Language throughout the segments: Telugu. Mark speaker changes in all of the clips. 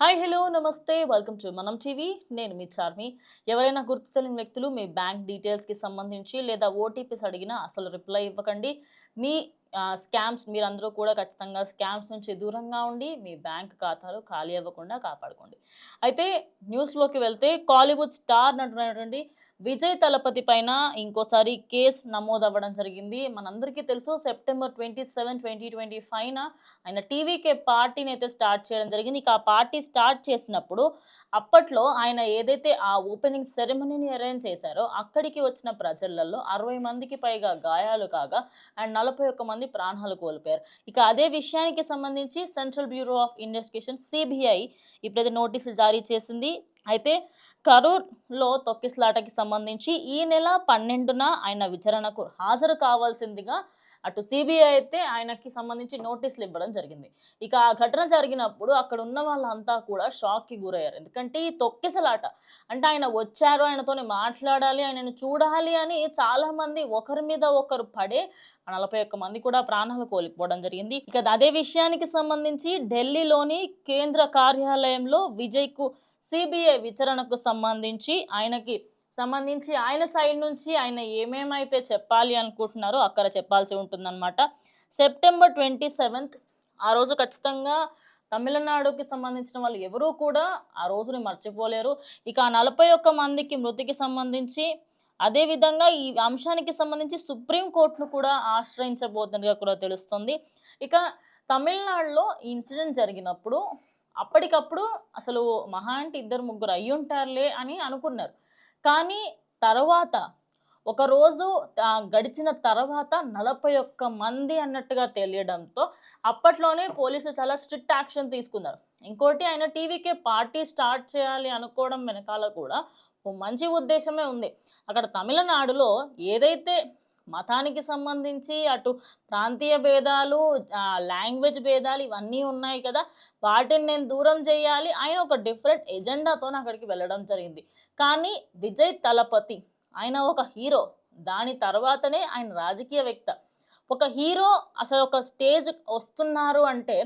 Speaker 1: hi hello namaste. Welcome to మనం టీవీ నేను మీ చార్మి. ఎవరైనా గుర్తు తెలియని వ్యక్తులు మీ బ్యాంక్ డీటెయిల్స్కి సంబంధించి లేదా ఓటీపీస్ అడిగినా అసలు రిప్లై ఇవ్వకండి. మీ స్కామ్స్ మీరందరూ కూడా ఖచ్చితంగా స్కామ్స్ నుంచి దూరంగా ఉండి మీ బ్యాంక్ ఖాతాలు ఖాళీ అవ్వకుండా కాపాడుకోండి. అయితే న్యూస్లోకి వెళ్తే కాలీవుడ్ స్టార్ నటునటువంటి విజయ్ తలపతి పైన ఇంకోసారి కేసు నమోదు అవ్వడం జరిగింది. మనందరికీ తెలుసు September twenty seven twenty twenty ఫైవ్న ఆయన టీవీకే పార్టీని అయితే స్టార్ట్ చేయడం జరిగింది. ఇక ఆ పార్టీ స్టార్ట్ చేసినప్పుడు అప్పట్లో ఆయన ఏదైతే ఆ ఓపెనింగ్ సెరమనీని అరేంజ్ చేశారో అక్కడికి వచ్చిన ప్రజలలో అరవై మందికి పైగా గాయాలు కాగా అండ్ నలభై ఒక్క మంది ప్రాణాలు కోల్పోయారు. ఇక అదే విషయానికి సంబంధించి central bureau of investigation CBI ఇప్పుడైతే నోటీసులు జారీ చేసింది. అయితే కరూర్లో తొక్కిసలాటకి సంబంధించి ఈ నెల పన్నెండున ఆయన విచారణకు హాజరు కావాల్సిందిగా అటు సిబిఐ అయితే ఆయనకి సంబంధించి నోటీసులు ఇవ్వడం జరిగింది. ఇక ఆ ఘటన జరిగినప్పుడు అక్కడ ఉన్న వాళ్ళంతా కూడా షాక్కి గురయ్యారు. ఎందుకంటే ఈ తొక్కిసలాట అంటే ఆయన వచ్చారు ఆయనతోని మాట్లాడాలి ఆయనను చూడాలి అని చాలామంది ఒకరి మీద ఒకరు పడే నలభై ఒక్క మంది కూడా ప్రాణాలు కోల్పోవడం జరిగింది. ఇక అదే విషయానికి సంబంధించి ఢిల్లీలోని కేంద్ర కార్యాలయంలో విజయ్కు సిబిఐ విచారణకు సంబంధించి ఆయనకి సంబంధించి ఆయన సైడ్ నుంచి ఆయన ఏమేమైతే చెప్పాలి అనుకుంటున్నారో అక్కడ చెప్పాల్సి ఉంటుందన్నమాట. సెప్టెంబర్ ట్వంటీ సెవెంత్ ఆ రోజు ఖచ్చితంగా తమిళనాడుకి సంబంధించిన వాళ్ళు ఎవరూ కూడా ఆ రోజుని మర్చిపోలేరు. ఇక ఆ నలభై ఒక్క మందికి మృతికి సంబంధించి అదేవిధంగా ఈ అంశానికి సంబంధించి సుప్రీంకోర్టును కూడా ఆశ్రయించబోతున్నట్టుగా కూడా తెలుస్తుంది. ఇక తమిళనాడులో ఈ ఇన్సిడెంట్ జరిగినప్పుడు అప్పటికప్పుడు అసలు మహా అంటే ఇద్దరు ముగ్గురు అయ్యుంటారులే అని అనుకున్నారు. కానీ తర్వాత ఒకరోజు గడిచిన తర్వాత నలభై ఒక్క మంది అన్నట్టుగా తెలియడంతో అప్పట్లోనే పోలీసులు చాలా స్ట్రిక్ట్ యాక్షన్ తీసుకున్నారు. ఇంకోటి ఆయన టీవీకే పార్టీ స్టార్ట్ చేయాలి అనుకోవడం వెనకాల కూడా ఓ మంచి ఉద్దేశమే ఉంది. అక్కడ తమిళనాడులో ఏదైతే మతానికి సంబంధించి అటు ప్రాంతీయ భేదాలు లాంగ్వేజ్ భేదాలు ఇవన్నీ ఉన్నాయి కదా. వాటిని నేను దూరం చేయాలి. ఆయన ఒక డిఫరెంట్ ఎజెండాతో అక్కడికి వెళ్ళడం జరిగింది. కానీ విజయ్ తలపతి ఆయన ఒక హీరో. దాని తర్వాతనే ఆయన రాజకీయ వ్యక్త ఒక హీరో అసలు ఒక స్టేజ్ వస్తున్నారు అంటే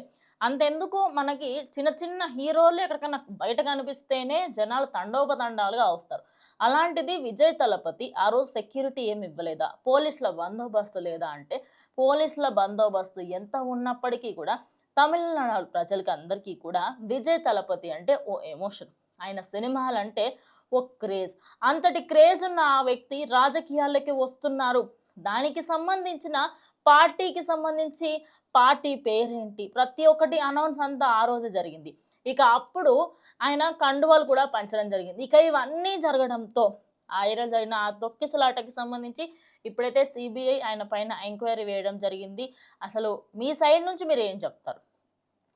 Speaker 1: అంతెందుకు మనకి చిన్న చిన్న హీరోలు ఎక్కడికైనా బయట కనిపిస్తేనే జనాలు తండోపతండాలుగా వస్తారు. అలాంటిది విజయ్ తలపతి ఆ రోజు సెక్యూరిటీ ఏమి ఇవ్వలేదా? పోలీసుల బందోబస్తు లేదా అంటే పోలీసుల బందోబస్తు ఎంత ఉన్నప్పటికీ కూడా తమిళనాడు ప్రజలకి అందరికీ కూడా విజయ్ తలపతి అంటే ఓ ఎమోషన్. ఆయన సినిమాలంటే ఓ క్రేజ్. అంతటి క్రేజ్ ఉన్న ఆ వ్యక్తి రాజకీయాల్లోకి వస్తున్నారు. దానికి సంబంధించిన పార్టీకి సంబంధించి పార్టీ పేరేంటి? ప్రతి ఒక్కటి అనౌన్స్ అంతా ఆ రోజు జరిగింది. ఇక అప్పుడు ఆయన కండువాలు కూడా పంచడం జరిగింది. ఇక ఇవన్నీ జరగడంతో ఆ జరిగిన ఆ తొక్కిసలాటకి సంబంధించి ఇప్పుడైతే సిబిఐ ఆయన పైన ఎంక్వైరీ వేయడం జరిగింది. అసలు మీ సైడ్ నుంచి మీరు ఏం చెప్తారు?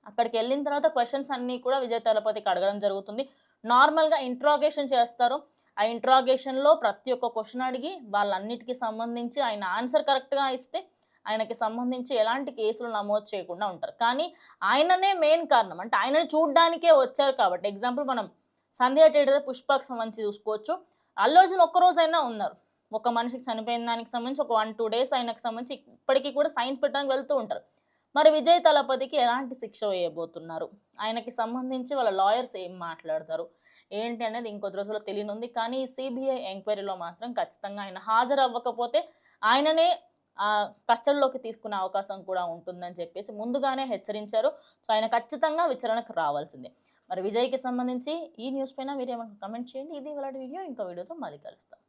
Speaker 1: అక్కడికి వెళ్ళిన తర్వాత క్వశ్చన్స్ అన్నీ కూడా విజయ తలపతికి అడగడం జరుగుతుంది. నార్మల్గా ఇంట్రాగేషన్ చేస్తారు. ఆ ఇంట్రాగేషన్లో ప్రతి ఒక్క క్వశ్చన్ అడిగి వాళ్ళన్నిటికీ సంబంధించి ఆయన ఆన్సర్ కరెక్ట్గా ఇస్తే ఆయనకి సంబంధించి ఎలాంటి కేసులు నమోదు చేయకుండా ఉంటారు. కానీ ఆయననే మెయిన్ కారణం. అంటే ఆయనని చూడ్డానికే వచ్చారు కాబట్టి ఎగ్జాంపుల్ మనం సంధ్య థియేటర్ పుష్పకి సంబంధించి చూసుకోవచ్చు. అల్లు ఒక్కరోజైనా ఒక్క ఉన్నారు. ఒక మనిషికి చనిపోయిన దానికి సంబంధించి ఒక వన్ టూ డేస్ ఆయనకు సంబంధించి ఇప్పటికీ కూడా సైన్స్ పెట్టడానికి వెళ్తూ ఉంటారు. మరి విజయ్ తలపతికి ఎలాంటి శిక్ష వేయబోతున్నారు? ఆయనకి సంబంధించి వాళ్ళ లాయర్స్ ఏం మాట్లాడతారు? ఏంటి అనేది ఇంకొద్ది రోజుల్లో తెలియనుంది. కానీ సిబిఐ ఎంక్వైరీలో మాత్రం ఖచ్చితంగా ఆయన హాజరు అవ్వకపోతే ఆయననే ఆ, కస్టడీలోకి తీసుకునే అవకాశం కూడా ఉంటుందని చెప్పేసి ముందుగానే హెచ్చరించారు. సో ఆయన ఖచ్చితంగా విచారణకు రావాల్సిందే. మరి విజయ్కి సంబంధించి ఈ న్యూస్ పైన మీరు ఏమైనా కమెంట్ చేయండి. ఇది ఇవాళ వీడియో. ఇంకో వీడియోతో మళ్ళీ కలుస్తాం.